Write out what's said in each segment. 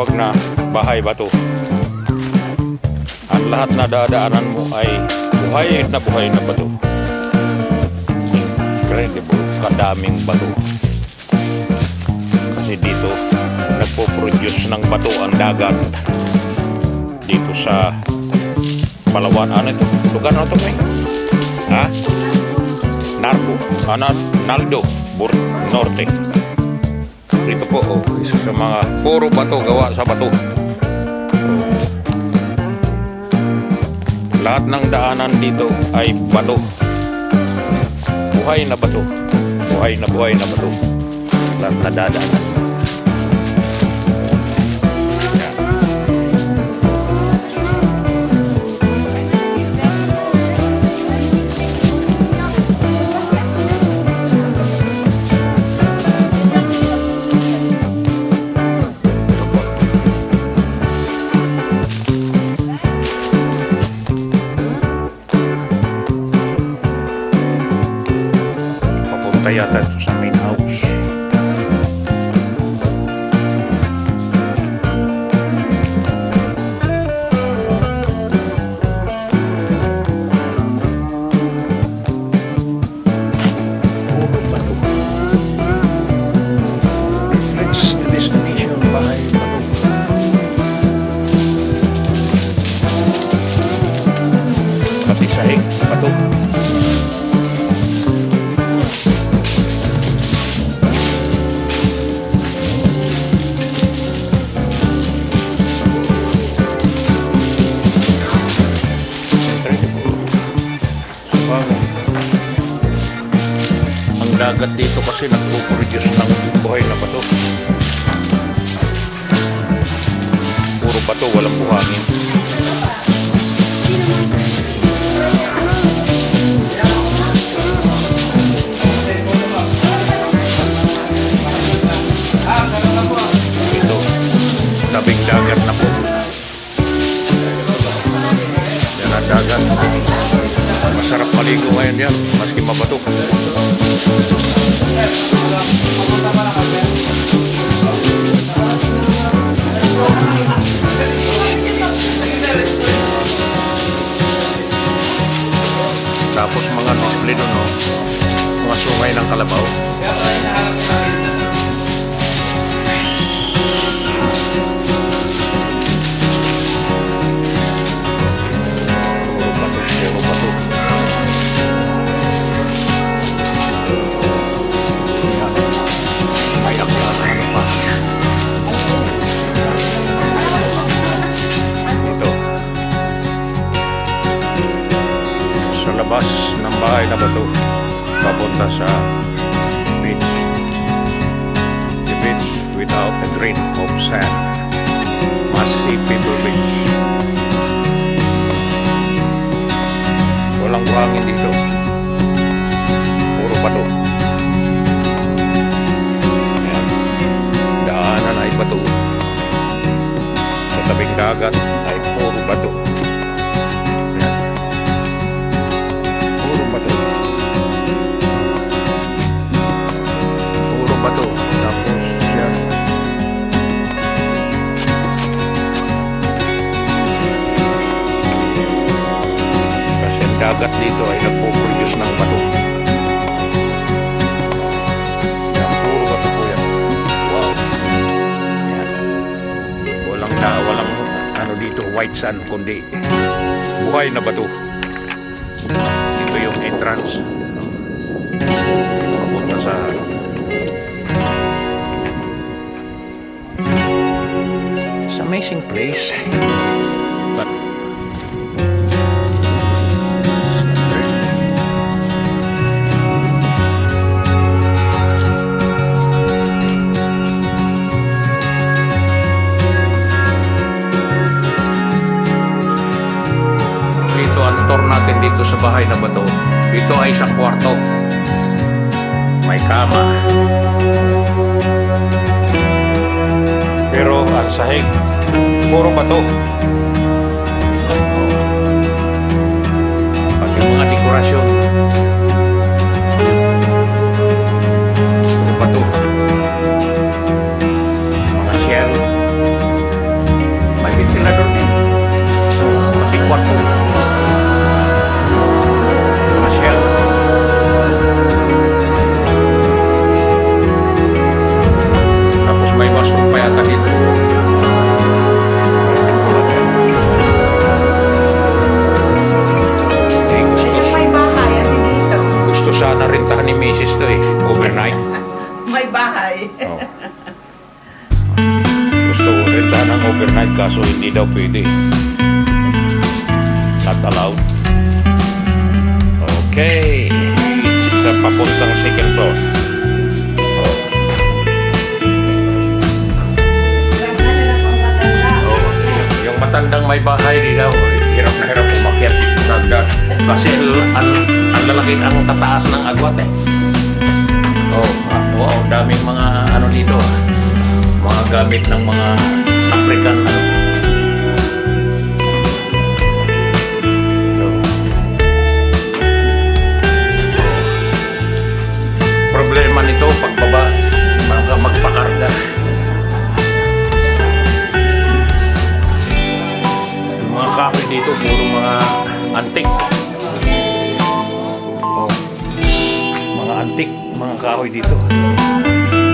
Kaya tinawag na bahay bato. Ang lahat na dadaanan mo ay buhay na buhay na bato. Incredible, kadaming bato. Kasi dito, nagpo-produce ng bato ang dagat. Dito sa Palawan. Ano ito? Lugar na ito, May? Ha? Narco. Ano? Naldo. Norte. Dito po, oh, isa sa mga puro bato gawa sa bato. Oh. Lahat ng daanan dito ay bato. Buhay na bato. Buhay na buhay na bato. Lahat na dadaanan. Papunta yata ito sa main house. Puro Ang dagat dito kasi nagpo-produce ng buhay na bato. Puro bato, walang buhangin. Doon, no? mga sungay ng kalabaw. Puro labas ng bahay na bato, papunta sa beach. The beach without a grain of sand. Massive people beach. Walang buhangin dito. Puro bato. Ayan. Daanan ay bato. Sa tabing dagat ay puro bato. Dagat dito ay nagpo-produce ng bato. Yan, puro bato po yan. Wow. Yan. Walang na, walang ano dito, white sand, kundi buhay na bato. Ito yung entrance. Papunta sa It's an amazing place. Sa bahay na bato. Dito ay isang kwarto. May kama. Pero ang sahig, puro bato. Pati mga dekorasyon. Bahay. Oh. Gusto ko renta ng overnight kaso hindi daw pwede. Not allowed. Okay. Sa papuntang second floor. Oh. Matandang may bahay di daw, hirap na hirap umakyat. Kasi ang, ang lalaki ang tataas ng agwat eh. Daming mga ano dito. ah. Mga gamit ng mga African ano. Problema nito pagbaba, mga magpakarga. Yung mga kahoy dito, puro mga antik. Oh. Mga antik, mga kahoy dito.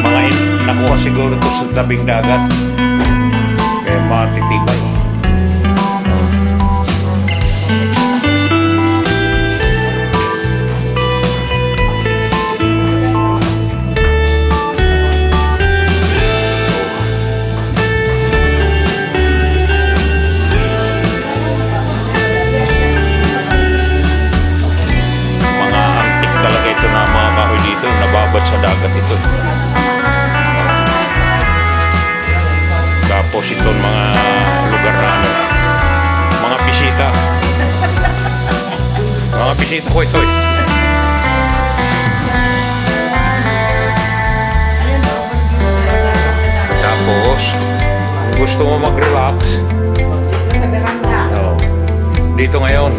Mga nakuha siguro to sa tabing dagat. Kaya matitibay. Bisita ko ito eh. Tapos, gusto mo mag-relax. Oh. Dito ngayon,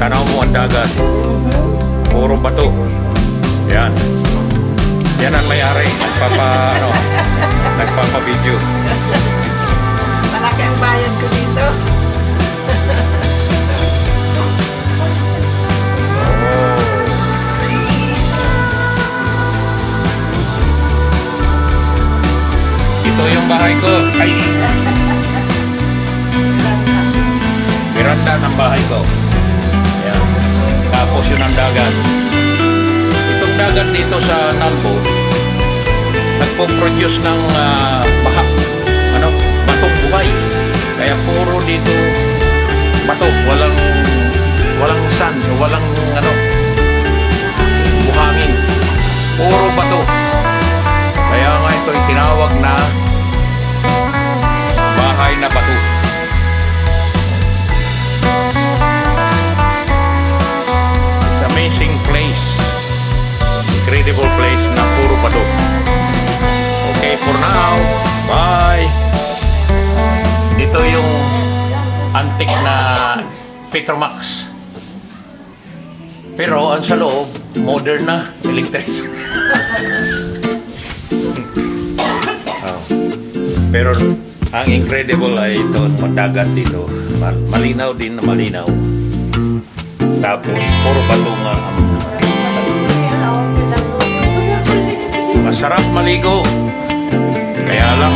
tanaw mo ang dagat. Puro bato. Yan. Yan ang may-ari. Nagpapa, ano, nagpapa-video. Malaki ang bayad ko dito. Ito yung bahay ko. Ay! Miranda ng bahay ko. Yan. Tapos yun ang dagat. Itong dagat dito sa Nalbo, nagpo-produce ng ah, baha, ano, batong buhay. Kaya puro dito bato, walang walang sun, walang ano, buhangin. Puro bato. Kaya nga ito ay tinawag na bahay na bato. It's amazing place. Incredible place na puro bato. Okay, for now, bye! Ito yung antique na Petromax. Pero ang sa loob, modern na electric. Oh. Pero ang incredible ay ito, madagat dito. Mal- Malinaw din na malinaw. Tapos, puro bato nga ang Masarap maligo. Kaya lang,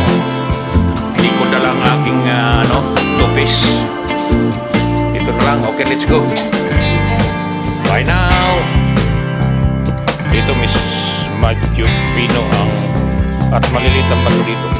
hindi ko dala ang aking ah, ano, tupis. Ito na lang. Okay, let's go. Bye now. Dito, Miss Matthew Pino ang at maliliit ang bato dito.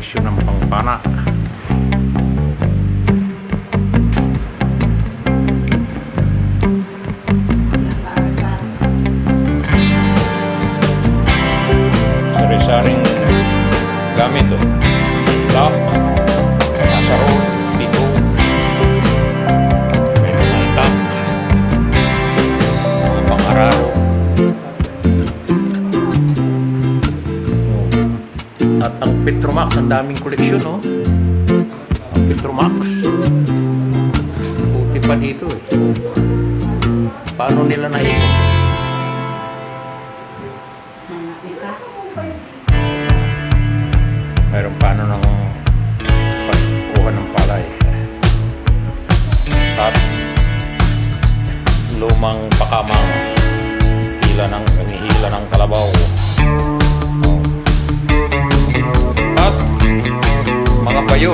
Koleksyon ng pangpana. Sari-saring gamit oh. Lock, nasa road, dito. May mga tap, mga pangararo. Petromax, ang daming koleksyon, no? Ang Petromax. Buti pa dito, eh. Paano nila naipon? Mayroon paano ng pagkuha ng palay. At lumang pakamang hila ng hila ng kalabaw. Mga.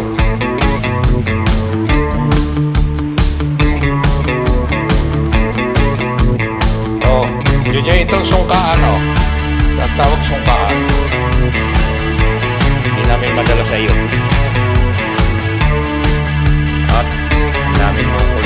Oh, yun yung itong sungkaan, oh. Ang tawag sungkaan. Hindi namin madala sa iyo. At namin mga